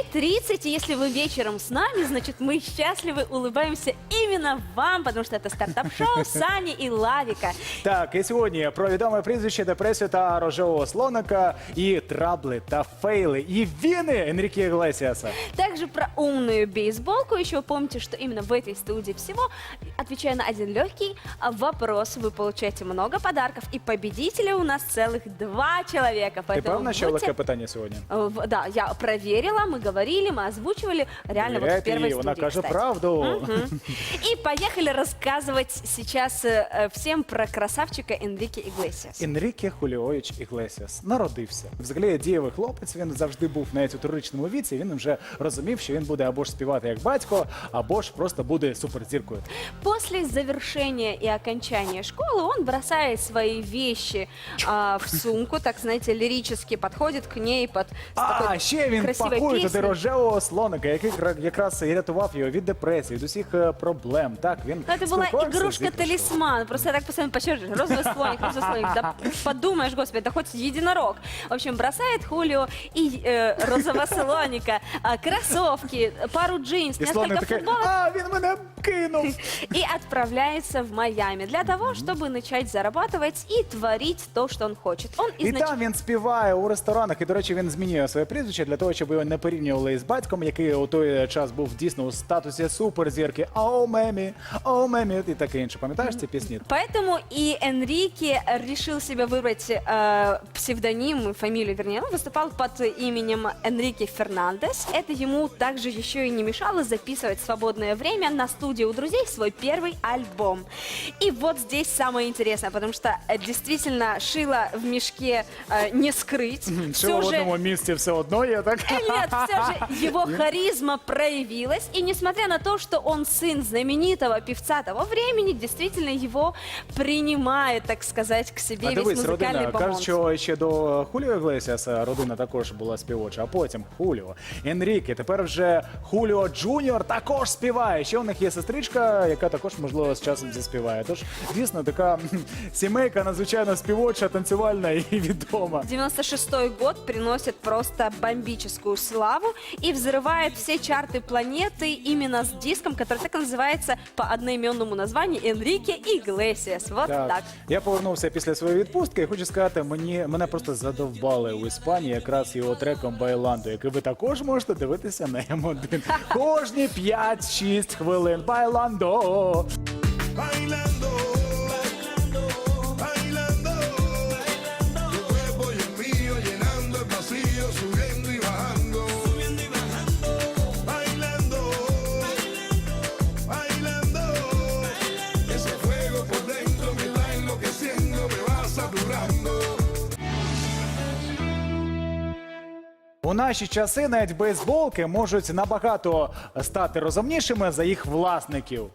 9.30, и если вы вечером с нами, значит, мы счастливы, улыбаемся именно вам, потому что это стартап-шоу Сани и Лавика. Так, і сьогодні про відоме прізвище депресію та рожевого слоника, і трабли та фейли, і віни Енріке Іглесіаса. Также про умную бейсболку. Еще вы помните, что именно в этой студии всего, отвечая на один легкий а, вопрос, вы получаете много подарков. И победителей у нас целых два человека. Ти Поэтому певна, що будьте- легке питання сьогодні? Э, в- Да, я проверила, мы говорили, мы озвучивали. Реально, вот в Довіряйте первой їй, вона студии, каже кстати. правду. Мгм. И поехали рассказывать сейчас э, всем про красавчика Энрике Иглесиас. Енріке Хуліович Іглесіас народився. Взагалі дієвий хлопець. Він завжди був навіть у туричному віці. Він вже розумів, що він буде або ж співати як батько, або ж просто буде суперзіркою. После завершения и окончания школы он бросает свои вещи а, в сумку, так знаете, лирически подходит к ней под с А такой ще він красивой пакує туди песней. рожевого слоника, який кра- якраз і рятував його від депресії, від усіх е, проблем. Так він Ну, это была спілкувався з іграшкою. игрушка-талисман. Просто я так постоянно подчеркиваю. Розовый слоник, розовый слоник. Да подумаешь, господи, да хоть единорог. В общем, бросает Хулио и э, розового слоника, а, кроссовки, пару джинс, І слоник несколько такий, футболок а він мене кинув. и отправляется в Майами для того, чтобы начать зарабатывать и творить то, что он хочет. Он І изнач- там він співає у ресторанах. І, до речі, він змінює своє прізвище для того, щоб його не порівнювали із батьком, який у той час був дійсно у статусі суперзірки. Оу, мемі, оу, мемі, і таке інше. Пам'ятаєш ці пісні? Поэтому и Энрике решил себе выбрать э, псевдоним, фамилию, вернее, он выступал под именем Энрике Фернандес. Это ему также еще и не мешало записывать в свободное время на студии у друзей свой первый альбом. И вот здесь самое интересное, потому что э, действительно шило в мешке э, не скрыть. Все Все в же одному місці все одно є, так? Нет, все же его харизма проявилась, и несмотря на то, что он сын знаменитого певца того времени, действительно его принимает, так сказать, к себе А весь дивись, музыкальный родина, бомонд. кажуть, що ще до Хуліо Іглесіаса родина також була співоча, а потім Хуліо, Енріке, тепер вже Хуліо Джуніор також співає. Ще у них є сестричка, яка також, можливо, з часом заспіває. Тож, дійсно, така кхм, сімейка надзвичайно співоча, танцювальна і відома. 96-й год приносит просто бомбическую славу и взрывает все чарты планеты именно с диском, который так и называется по одноименному названию Энрике Иглесиас. Вот так. Я повернувся після своєї відпустки і хочу сказати, мені мене просто задовбали у Іспанії якраз його треком Байландо, який ви також можете дивитися на М1. Кожні 5-6 хвилин. Байландо. Bailando, bailando, У наші часи навіть бейсболки можуть набагато стати розумнішими за їх власників.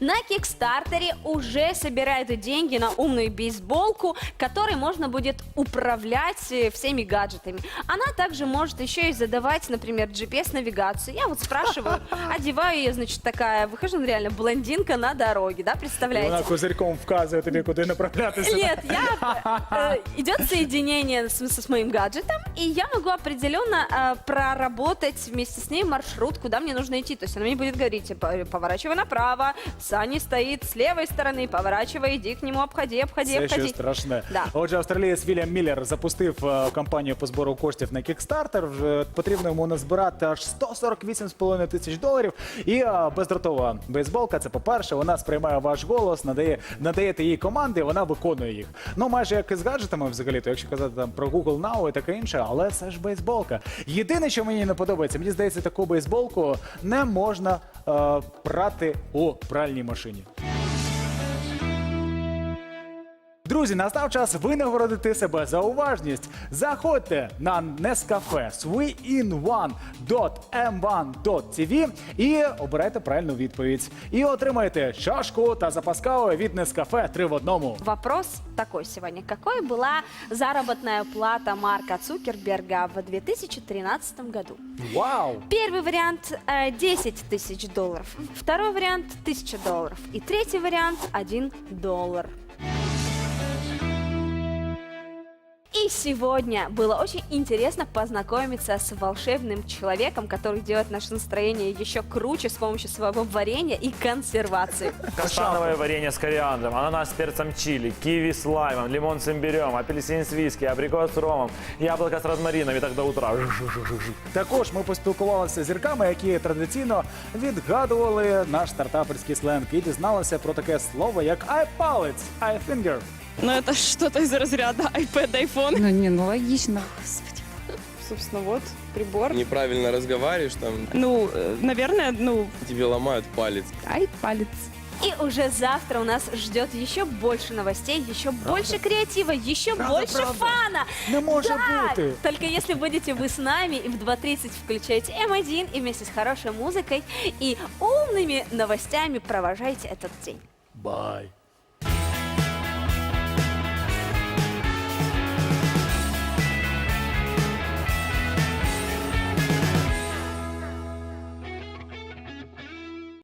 На Кикстартере уже собирают деньги на умную бейсболку, которой можно будет управлять э, всеми гаджетами. Она также может еще и задавать, например, GPS-навигацию. Я вот спрашиваю, одеваю ее, значит, такая, выхожу, ну, реально, блондинка на дороге, да, І представляете? вона козирьком вказує тобі, куди направлятися. Нет, я э, идет соединение с, с моим гаджетом, и я могу определенно э, проработать вместе с ней маршрут, куда мне нужно идти. То есть она мне будет говорить, типа, поворачивай направо, Сани стоит с левой стороны, поворачивай, иди к нему, обходи, обходи, Це обходи. щось страшне. Да. Отже, австралієць Вільям Міллер запустив е, кампанію по збору коштів на Kickstarter. Вже потрібно йому назбирати аж 148,5 тисяч доларів. І е, бездротова бейсболка. Це по-перше, вона сприймає ваш голос, надає надаєте їй команди, вона виконує їх. Ну майже як і з гаджетами, взагалі, то якщо казати там про Google Now і таке інше, але це ж бейсболка. Єдине, що мені не подобається, мені здається, таку бейсболку не можна е, прати у пральній машині. Друзі, настав час винагородити себе за уважність. Заходьте на Nescafe swin1.m1.tv і обирайте правильну відповідь. І отримайте чашку та запас кави від Nescafe 3 в одному. Вопрос такой сегодня. Какой была заработная плата Марка Цукерберга в 2013 году? Вау! Первый вариант э, 10 тысяч долларов, второй вариант 1000 долларов и третий вариант 1 доллар. И сегодня было очень интересно познакомиться с волшебным человеком, который делает наше настроение еще круче с помощью своего варенья и консервации. Каштановое варенье с кориандром, ананас с перцем чили, киви с лаймом, лимон с имбирем, апельсин с виски, абрикос с ромом, яблоко з розмарином і так до утра. Також ми поспілкувалися з зірками, які традиційно відгадували наш стартаперський сленг і дізналися про таке слово, як айпалець, айфінгер. Ну, это что-то из разряда iPad, iPhone. Ну, не, ну логично. Господи. Собственно, вот прибор. неправильно разговариваешь, там Ну, э, наверное, ну, тебе ломают палец. Ай, палец. И уже завтра у нас ждет еще больше новостей, еще больше креатива, еще больше фана. Не може Да! бути. Только если будете вы с нами и в 2.30 включаете М1 и вместе с хорошей музыкой и умными новостями провожаете этот день. Бай.